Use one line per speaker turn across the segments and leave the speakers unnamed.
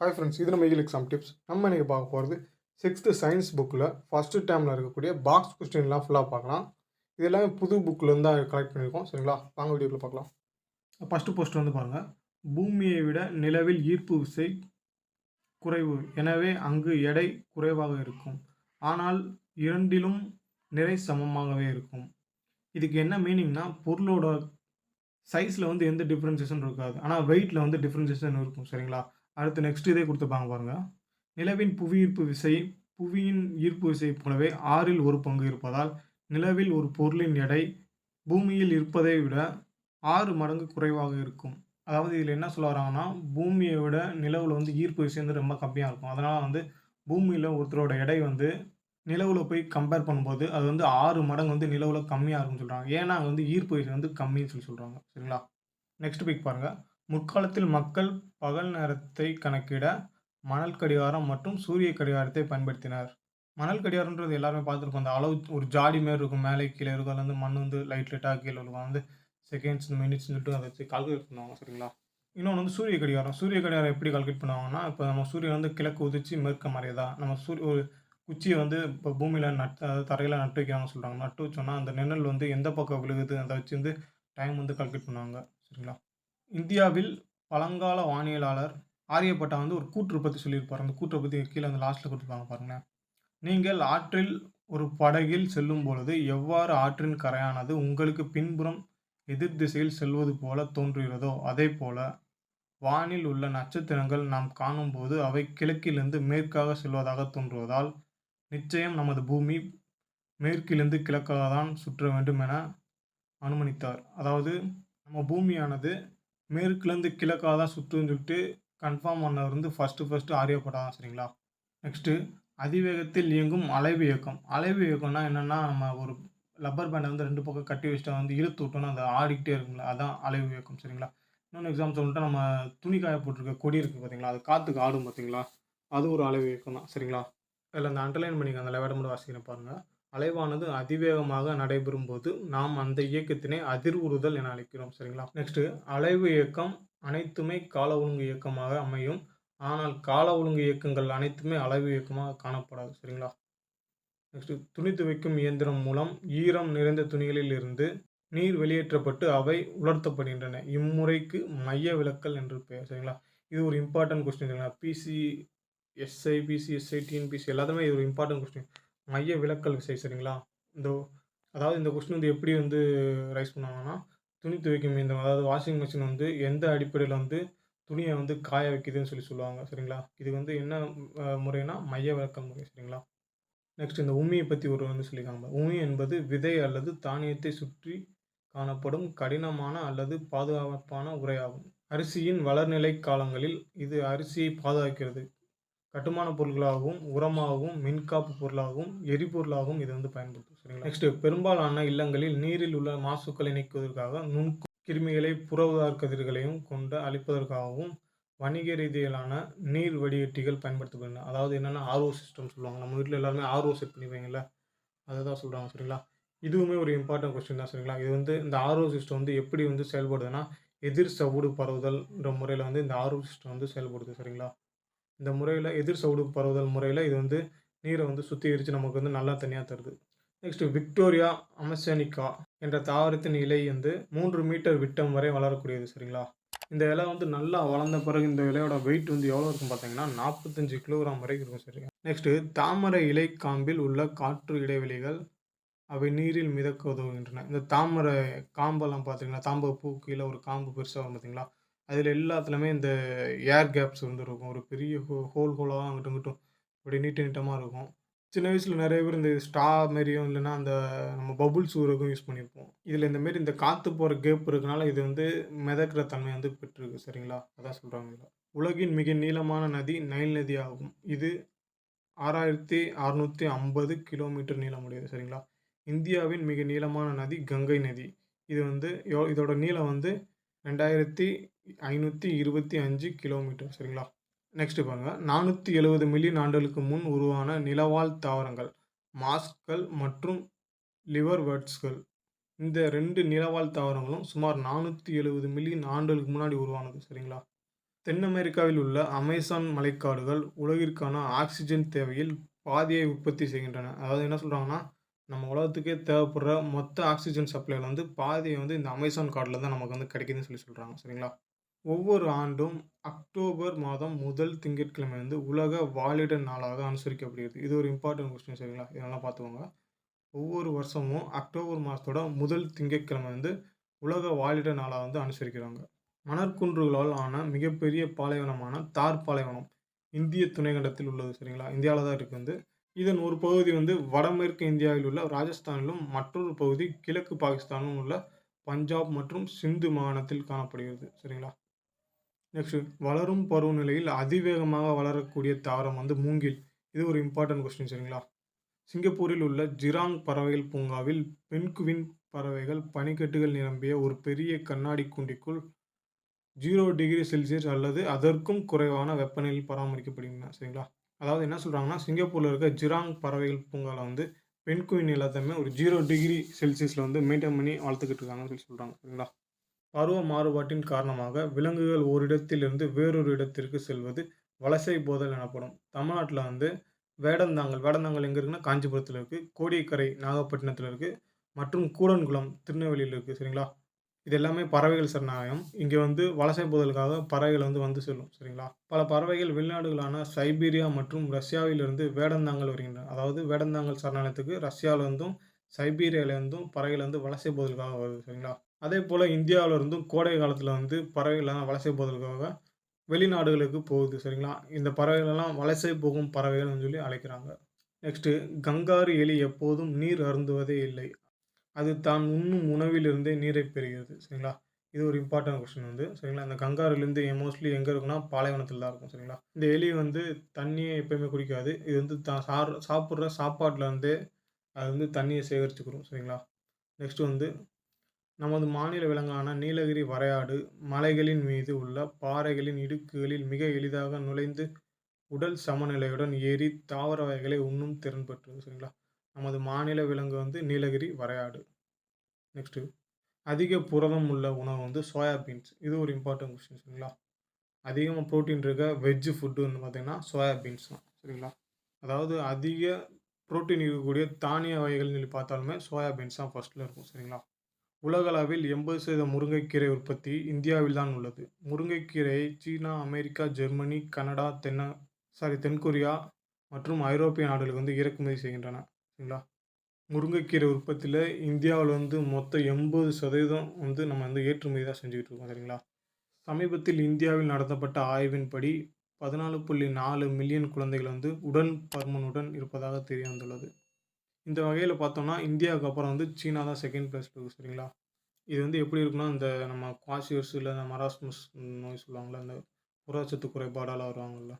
Hi friends இது நம்ம mail exam tips நம்ம இன்றைக்கி பார்க்க போகிறது சிக்ஸ்த்து சயின்ஸ் புக்கில் ஃபஸ்ட்டு டைமில் இருக்கக்கூடிய பாக்ஸ் கொஸ்டின்லாம் ஃபுல்லாக பார்க்கலாம். இது எல்லாமே புது புக்கிலேருந்து தான் கலெக்ட் பண்ணியிருக்கோம். சரிங்களா? வாங்க வீடியோவில் பார்க்கலாம். ஃபஸ்ட்டு போஸ்ட் வந்து பாருங்கள் பூமியை விட நிலவில் ஈர்ப்பு விசை குறைவு. எனவே அங்கு எடை குறைவாக இருக்கும். ஆனால் இரண்டிலும் நிறை சமமாகவே இருக்கும். இதுக்கு என்ன மீனிங்னா பொருளோட சைஸில் வந்து எந்த டிஃப்ரென்சேஷன் இருக்காது. ஆனால் வெயிட்டில் வந்து டிஃப்ரென்சேஷன் இருக்கும். சரிங்களா? அடுத்து நெக்ஸ்ட் இதே கொடுத்துப்பாங்க பாருங்க நிலவின் புவி ஈர்ப்பு விசை புவியின் ஈர்ப்பு விசை போலவே ஆறில் ஒரு பங்கு இருப்பதால் நிலவில் ஒரு பொருளின் எடை பூமியில் இருப்பதை விட ஆறு மடங்கு குறைவாக இருக்கும். அதாவது இதில் என்ன சொல்ல வராங்கன்னா பூமியை விட நிலவில் வந்து ஈர்ப்பு விசை வந்து ரொம்ப கம்மியாக இருக்கும். அதனால் வந்து பூமியில் ஒருத்தரோட எடை வந்து நிலவில் போய் கம்பேர் பண்ணும்போது அது வந்து ஆறு மடங்கு வந்து நிலவில் கம்மியாக இருக்கும்னு சொல்கிறாங்க ஏன்னா அங்கே வந்து ஈர்ப்பு விசை வந்து கம்மின்னு சொல்லி சொல்கிறாங்க சரிங்களா? நெக்ஸ்ட் பிக் பாருங்கள் முற்காலத்தில் மக்கள் பகல் நேரத்தை கணக்கிட மணல் கடிகாரம் மற்றும் சூரிய கடிகாரத்தை பயன்படுத்தினர். மணல் கடிகாரன்றது எல்லாருமே பார்த்துருக்கோம். அந்த அளவு ஒரு ஜாடி மாரி இருக்கும். மேலே கீழே இருக்கும் அதில் வந்து மண் வந்து லைட் லைட்டாக கீழே இருக்கும். வந்து செகண்ட்ஸ் மினிட்ஸ் சொல்லிட்டு அதை வச்சு கால்குலேட் பண்ணுவாங்க. சரிங்களா? இன்னொன்று வந்து சூரிய கடிகாரம். சூரிய கடிகாரம் எப்படி கால்குலேட் பண்ணுவாங்கன்னா இப்போ நம்ம சூரியன் வந்து கிழக்கு உதிச்சு மேற்க மறையதா நம்ம சூரிய ஒரு குச்சியை வந்து இப்போ பூமியில் நட் அதாவது தரையில் நட்டு வைக்கிறாங்கன்னு சொல்கிறாங்க நட்டு வச்சோன்னா அந்த நிழல் வந்து எந்த பக்கம் விழுகுது அதை வச்சு வந்து டைம் வந்து கால்குலேட் பண்ணுவாங்க. சரிங்களா? இந்தியாவில் பழங்கால வானியலாளர் ஆரியப்பட்டா வந்து ஒரு கூற்று பற்றி சொல்லியிருப்பார். அந்த கூற்றை பற்றி கீழே அந்த லாஸ்ட்டில் கொடுத்துருப்பாங்க பாருங்களேன் நீங்கள் ஆற்றில் ஒரு படகில் செல்லும் பொழுது எவ்வாறு ஆற்றின் கரையானது உங்களுக்கு பின்புறம் எதிர் திசையில் செல்வது போல தோன்றுகிறதோ அதே போல வானில் உள்ள நட்சத்திரங்கள் நாம் காணும்போது அவை கிழக்கிலிருந்து மேற்காக செல்வதாக தோன்றுவதால் நிச்சயம் நமது பூமி மேற்கிலிருந்து கிழக்காக தான் சுற்ற வேண்டும் என அனுமனித்தார். அதாவது நம்ம பூமியானது மேற்குலேருந்து கிழக்காக தான் சுற்றுன்னு சொல்லிட்டு கன்ஃபார்ம் பண்ணவர் வந்து ஃபஸ்ட்டு ஃபஸ்ட்டு ஆரியப்பட்டா தான் சரிங்களா நெக்ஸ்ட்டு அதிவேகத்தில் இயங்கும் அலைவு இயக்கம். அலைவு இயக்கம்னா என்னென்னா நம்ம ஒரு லப்பர் பேண்டை வந்து ரெண்டு பக்கம் கட்டி வச்சுட்டு வந்து இழுத்து விட்டோன்னா அது ஆடிக்கிட்டே இருக்குங்களா அதான் அலைவு இயக்கம் சரிங்களா? இன்னொன்று எக்ஸாம் சொல்லிட்டு நம்ம துணி காய போட்டிருக்க கொடி இருக்குது பார்த்தீங்களா அது காற்றுக்கு ஆடும் பார்த்தீங்களா அது ஒரு அலைவு இயக்கம் தான் சரிங்களா? அதில் அந்த அண்டர்லைன் பண்ணிக்க அந்த லெவடை மட்டும் வாசிக்கிறேன் பாருங்கள் அலைவானது அதிவேகமாக நடைபெறும் போது நாம் அந்த இயக்கத்தினை அதிர்வுறுதல் என அழைக்கிறோம் சரிங்களா? நெக்ஸ்ட்டு அலைவு இயக்கம் அனைத்துமே கால ஒழுங்கு இயக்கமாக அமையும். ஆனால் கால ஒழுங்கு இயக்கங்கள் அனைத்துமே அளவு இயக்கமாக காணப்படாது சரிங்களா? நெக்ஸ்ட் துணி துவைக்கும் இயந்திரம் மூலம் ஈரம் நிறைந்த துணிகளில் இருந்து நீர் வெளியேற்றப்பட்டு அவை உலர்த்தப்படுகின்றன. இம்முறைக்கு மைய விலக்கல் என்று பெயர் சரிங்களா? இது ஒரு இம்பார்ட்டன்ட் கொஸ்டின் சரிங்களா? PC SI PC SI TNPC எல்லாத்துமே இது ஒரு இம்பார்ட்டன்ட் கொஸ்டின் மைய விலக்கல் விசை சரிங்களா? இந்த அதாவது இந்த கொஸ்டின் வந்து எப்படி வந்து ரைஸ் பண்ணுவாங்கன்னா துணி துவைக்கும் இயந்திரம் அதாவது வாஷிங் மிஷின் வந்து எந்த அடிப்படையில் வந்து துணியை வந்து காய வைக்குதுன்னு சொல்லி சொல்லுவாங்க சரிங்களா? இது வந்து என்ன முறைனா மைய விளக்கல் முறை சரிங்களா? நெக்ஸ்ட் இந்த உமியை பற்றி ஒரு வந்து சொல்லியிருக்காங்க உமி என்பது விதை அல்லது தானியத்தை சுற்றி காணப்படும் கடினமான அல்லது பாதுகாப்பான உரையாகும். அரிசியின் வளர்நிலை காலங்களில் இது அரிசியை பாதுகாக்கிறது. கட்டுமான பொருட்களாகவும் உரமாகவும் மின்காப்பு பொருளாகவும் எரிபொருளாகவும் இது வந்து பயன்படுத்தும் சரிங்களா? நெக்ஸ்ட் பெரும்பாலான இல்லங்களில் நீரில் உள்ள மாசுக்களை நீக்குவதற்காக நுண் கிருமிகளை புறவுதார் கதிர்களையும் கொண்டு அழிப்பதற்காகவும் வணிக ரீதியிலான நீர் வடிகட்டிகள் பயன்படுத்தப்படுகின்றன. அதாவது என்னென்னா ஆர்ஓ சிஸ்டம் சொல்லுவாங்க. நம்ம வீட்டில் எல்லாருமே ஆர்ஓ செட் பண்ணிப்பீங்கல்ல? அதை தான் சொல்கிறாங்க சரிங்களா? இதுவுமே ஒரு இம்பார்ட்டன்ட் கொஸ்டின் தான். சரிங்களா? இது வந்து இந்த ஆர்ஓ சிஸ்டம் வந்து எப்படி வந்து செயல்படுதுன்னா எதிர் சவுடு பரவுதல்ன்ற முறையில் வந்து இந்த ஆர்ஓ சிஸ்டம் வந்து செயல்படுது. சரிங்களா? இந்த முறையில் எதிர் சவுடு பரவுதல் முறையில் இது வந்து நீரை வந்து சுத்திகரித்து நமக்கு வந்து நல்லா தனியாக தருது. நெக்ஸ்ட் விக்டோரியா அமசனிகா என்ற தாவரத்தின் இலை வந்து மூன்று மீட்டர் விட்டம் வரை வளரக்கூடியது சரிங்களா? இந்த இலை வந்து நல்லா வளர்ந்த பிறகு இந்த இலையோட வெயிட் வந்து எவ்வளோ இருக்கும் பார்த்தீங்கன்னா நாற்பத்தஞ்சு கிலோகிராம் வரைக்கும் இருக்கும் சரிங்க. நெக்ஸ்ட்டு தாமரை இலை காம்பில் உள்ள காற்று இடைவெளிகள் அவை நீரில் மிதக்க உதவுகின்றன. இந்த தாமரை காம்பெல்லாம் பார்த்தீங்கன்னா தாம்பை பூ கீழே ஒரு காம்பு பெருசாக வரும் பார்த்தீங்களா அதில் எல்லாத்துலேயுமே இந்த ஏர் கேப்ஸ் வந்து இருக்கும். ஒரு பெரிய ஹோ ஹோல் ஹோலாக அங்கிட்டும் இங்கிட்டும் இப்படி நீட்ட நீட்டமாக இருக்கும். சின்ன வயசில் நிறைய பேர் இந்த ஸ்டா மாரியும் இல்லைன்னா அந்த நம்ம பபுள்ஸ் ஊருக்கும் யூஸ் பண்ணியிருப்போம். இதில் இந்த மாரி இந்த காற்று போகிற கேப் இருக்கனால இது வந்து மிதக்கிற தன்மை வந்து பெற்றிருக்கு. சரிங்களா? அதான் சொல்கிறாங்க இதில். உலகின் மிக நீளமான நதி நைல் நதி ஆகும். இது ஆறாயிரத்தி அறநூற்றி ஐம்பது கிலோமீட்டர் நீளமுடையது. சரிங்களா? இந்தியாவின் மிக நீளமான நதி கங்கை நதி. இது வந்து இதோட நீளம் வந்து ரெண்டாயிரத்தி ஐநூற்றி இருபத்தி அஞ்சு கிலோமீட்டர் சரிங்களா? நெக்ஸ்ட்டு பாருங்கள் நானூற்றி எழுபது மில்லியன் ஆண்டுகளுக்கு முன் உருவான நிலவாழ் தாவரங்கள் மாஸ்கள் மற்றும் லிவர்வர்ட்ஸ்கள். இந்த ரெண்டு நிலவாழ் தாவரங்களும் சுமார் நானூற்றி எழுபது மில்லியன் ஆண்டுகளுக்கு முன்னாடி உருவானது சரிங்களா? தென் அமெரிக்காவில் உள்ள அமேசான் மலைக்காடுகள் உலகிற்கான ஆக்சிஜன் தேவையில் பாதியை உற்பத்தி செய்கின்றன. அதாவது என்ன சொல்கிறாங்கன்னா நம்ம உலகத்துக்கே தேவைப்படுற மொத்த ஆக்ஸிஜன் சப்ளையில் வந்து பாதி வந்து இந்த அமேசான் கார்டில் தான் நமக்கு வந்து கிடைக்குதுன்னு சொல்லி சொல்கிறாங்க சரிங்களா? ஒவ்வொரு ஆண்டும் அக்டோபர் மாதம் முதல் திங்கட்கிழமை வந்து உலக வாலிட நாளாக அனுசரிக்கப்படுகிறது. இது ஒரு இம்பார்ட்டன்ட் கொஸ்டின் சரிங்களா? இதெல்லாம் பார்த்துக்கோங்க. ஒவ்வொரு வருஷமும் அக்டோபர் மாதத்தோட முதல் திங்கட்கிழமை வந்து உலக வாலிட நாளாக வந்து அனுசரிக்கிறாங்க. மணற்குன்றுகளால் ஆன மிகப்பெரிய பாலைவனமான தார் பாலைவனம் இந்திய துணைக்கண்டத்தில் உள்ளது. சரிங்களா? இந்தியாவில் தான் இருக்குது வந்து. இதன் ஒரு பகுதி வந்து வடமேற்கு இந்தியாவில் உள்ள ராஜஸ்தானிலும், மற்றொரு பகுதி கிழக்கு பாகிஸ்தானிலும் உள்ள பஞ்சாப் மற்றும் சிந்து மாகாணத்தில் காணப்படுகிறது. சரிங்களா? நெக்ஸ்ட் வளரும் பருவநிலையில் அதிவேகமாக வளரக்கூடிய தாவரம் வந்து மூங்கில். இது ஒரு இம்பார்ட்டன்ட் கொஸ்டின் சரிங்களா? சிங்கப்பூரில் உள்ள ஜிராங் பறவைகள் பூங்காவில் பென்குவின் பறவைகள் பனிக்கட்டுகள் நிரம்பிய ஒரு பெரிய கண்ணாடி கூண்டிக்குள் ஜீரோ டிகிரி செல்சியஸ் அல்லது அதற்கும் குறைவான வெப்பநிலையில் பராமரிக்கப்படுகின்றன. சரிங்களா? அதாவது என்ன சொல்கிறாங்கன்னா சிங்கப்பூரில் இருக்க ஜிராங் பறவைகள் பூங்காவில் வந்து பெண்குயின் எல்லாத்தையுமே ஒரு ஜீரோ டிகிரி செல்சியஸில் வந்து மெயின்டைன் பண்ணி வளர்த்துக்கிட்டு இருக்காங்கன்னு சொல்லி சொல்கிறாங்க சரிங்களா? பருவ மாறுபாட்டின் காரணமாக விலங்குகள் ஓரிடத்திலிருந்து வேறொரு இடத்திற்கு செல்வது வலசை போதல் எனப்படும். தமிழ்நாட்டில் வந்து வேடந்தாங்கல் வேடந்தாங்கல் எங்கே இருக்குன்னா, காஞ்சிபுரத்தில் இருக்குது கோடியக்கரை நாகப்பட்டினத்தில் இருக்குது மற்றும் கூடன்குளம் திருநெல்வேலியில் இருக்குது சரிங்களா? இது எல்லாமே பறவைகள் சரணாலயம். இங்கே வந்து வலசை போதலுக்காக பறவைகள் வந்து வந்து செல்லும். சரிங்களா? பல பறவைகள் வெளிநாடுகளான சைபீரியா மற்றும் ரஷ்யாவிலிருந்து வேடந்தாங்கல் வருகின்றன. அதாவது வேடந்தாங்கல் சரணாலயத்துக்கு ரஷ்யாவிலிருந்தும் சைபீரியாவிலிருந்தும் இருந்தும் பறவைகள் வந்து வலசை போதலுக்காக வருது. சரிங்களா? அதே போல் இந்தியாவிலிருந்தும் கோடை காலத்தில் வந்து பறவைகள்லாம் வலசை போதலுக்காக வெளிநாடுகளுக்கு போகுது. சரிங்களா? இந்த பறவைகளெல்லாம் வலசை போகும் பறவைகள்னு சொல்லி அழைக்கிறாங்க. நெக்ஸ்ட்டு கங்காரு எலி எப்போதும் நீர் அருந்துவதே இல்லை. அது தான் உண்ணும் உணவிலிருந்தே நீரை பெறுகிறது. சரிங்களா? இது ஒரு இம்பார்ட்டன்ட் கொஸ்டின் வந்து. சரிங்களா? இந்த கங்காருலேருந்து மோஸ்ட்லி எங்கே இருக்குன்னா, பாலைவனத்தில் தான் இருக்கும். சரிங்களா? இந்த எலி வந்து தண்ணியை எப்பயுமே குடிக்காது. இது வந்து தான் சார் சாப்பிட்ற சாப்பாட்டுல இருந்தே அது வந்து தண்ணியை சேகரிச்சுக்கிரும். சரிங்களா? நெக்ஸ்ட் வந்து நமது மாநில விலங்கான நீலகிரி வரையாடு மலைகளின் மீது உள்ள பாறைகளின் இடுக்குகளில் மிக எளிதாக நுழைந்து உடல் சமநிலையுடன் ஏறி தாவர வகைகளை உண்ணும் திறன் பெற்றது. சரிங்களா? நமது மாநில விலங்கு வந்து நீலகிரி வரையாடு. நெக்ஸ்ட்டு அதிக புரதம் உள்ள உணவு வந்து சோயா பீன்ஸ். இது ஒரு இம்பார்ட்டன்ட் கொஸ்டின் சரிங்களா? அதிகமாக புரோட்டீன் இருக்க வெஜ் ஃபுட்டு வந்து பார்த்தீங்கன்னா, சோயா பீன்ஸ் தான். சரிங்களா? அதாவது அதிக புரோட்டீன் இருக்கக்கூடிய தானிய வகைகள்னு சொல்லி பார்த்தாலுமே சோயா பீன்ஸ் தான் ஃபஸ்ட்டில் இருக்கும். சரிங்களா? உலகளவில் 80% முருங்கைக்கீரை உற்பத்தி இந்தியாவில் தான் உள்ளது. முருங்கைக்கீரையை சீனா, அமெரிக்கா, ஜெர்மனி, கனடா, தென்ன சாரி தென்கொரியா மற்றும் ஐரோப்பிய நாடுகளுக்கு வந்து இறக்குமதி செய்கின்றன. சரிங்களா? முருங்கைக்கீரை உற்பத்தியில் இந்தியாவில் வந்து மொத்தம் 80% வந்து நம்ம வந்து ஏற்றுமதி தான் செஞ்சுக்கிட்டு இருக்கோம். சரிங்களா? சமீபத்தில் இந்தியாவில் நடத்தப்பட்ட ஆய்வின்படி 14.4 மில்லியன் குழந்தைகள் வந்து உடன் பருமனுடன் இருப்பதாக தெரிய வந்துள்ளது. இந்த வகையில் பார்த்தோம்னா, இந்தியாவுக்கு அப்புறம் வந்து சீனா தான் செகண்ட் பிளேஸ்ல இருக்குது சரிங்களா? இது வந்து எப்படி இருக்குன்னா, இந்த நம்ம குவாசியர்ஸ் இல்லை இந்த மராஸ்மஸ் நோய் சொல்லுவாங்கல்ல, அந்த புரதச்சத்து குறைபாடால் வருவாங்கல்ல.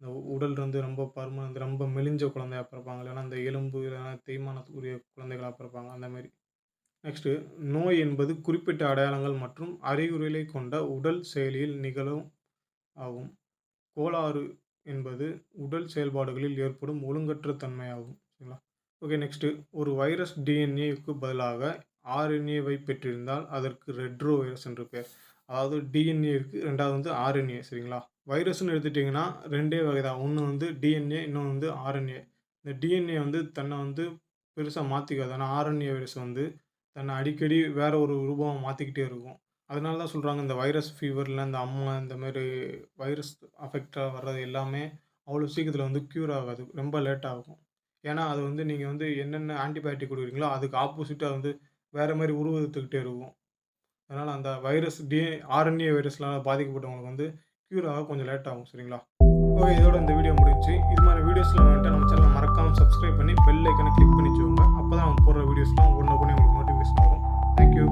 இந்த உடல் வந்து ரொம்ப பருமன் வந்து ரொம்ப மெலிஞ்ச குழந்தையா பிறப்பாங்க. இல்லைன்னா இந்த எலும்பு இல்லைன்னா தேய்மானத்துக்குரிய குழந்தைகளா பிறப்பாங்க. அந்த நெக்ஸ்ட்டு நோய் என்பது குறிப்பிட்ட அடையாளங்கள் மற்றும் அறிகுறிகளை கொண்ட உடல் செயலியில் நிகழும் ஆகும். கோளாறு என்பது உடல் செயல்பாடுகளில் ஏற்படும் ஒழுங்கற்ற தன்மையாகும். சரிங்களா? ஓகே நெக்ஸ்ட்டு ஒரு வைரஸ் டிஎன்ஏக்கு பதிலாக ஆர்என்ஏவை பெற்றிருந்தால் அதற்கு ரெட்ரோ வைரஸ் என்று பெயர். அதாவது டிஎன்ஏ இருக்குது ரெண்டாவது வந்து ஆர்என்ஏ. சரிங்களா? வைரஸ்னு எடுத்துட்டிங்கன்னா ரெண்டே வகை தான். ஒன்று வந்து டிஎன்ஏ, இன்னொன்று வந்து ஆர்என்ஏ. இந்த டிஎன்ஏ வந்து தன்னை வந்து பெருசாக மாற்றிக்காது ஆனால் ஆர்என்ஏ வைரஸ் வந்து தன்னை அடிக்கடி வேறு ஒரு ரூபமா மாற்றிக்கிட்டே இருக்கும். அதனால தான் சொல்கிறாங்க இந்த வைரஸ் ஃபீவரில் இந்த அம்மா இந்த மாதிரி வைரஸ் அஃபெக்டாக வர்றது எல்லாமே அவ்வளோ சீக்கிரத்தில் வந்து க்யூர் ஆகாது. ரொம்ப லேட் ஆகும். ஏன்னா, அது வந்து நீங்கள் வந்து என்னென்ன ஆன்டிபயோட்டிக் கொடுக்குறீங்களோ அதுக்கு ஆப்போசிட்டாக வந்து வேறு மாதிரி உருவெடுத்துக்கிட்டே இருக்கும். அதனால் அந்த வைரஸ் டி ஆர்என்ஏ வைரஸ்லாம் பாதிக்கப்பட்டவங்களுக்கு வந்து க்யூர் ஆக கொஞ்சம் லேட் ஆகும் சரிங்களா? ஓகே இதோட இந்த வீடியோ முடிஞ்சு இது மாதிரி வீடியோஸ்லாம் வந்துட்டு நம்ம சேனல் மறக்காமல் சப்ஸ்கிரைப் பண்ணி பெல் ஐக்கனை கிளிக் பண்ணி அப்போ தான் போடுற வீடியோஸ்லாம் ஒன்று உடனே உங்களுக்கு நோட்டிஃபிகேஷன் வரும். தேங்க்யூ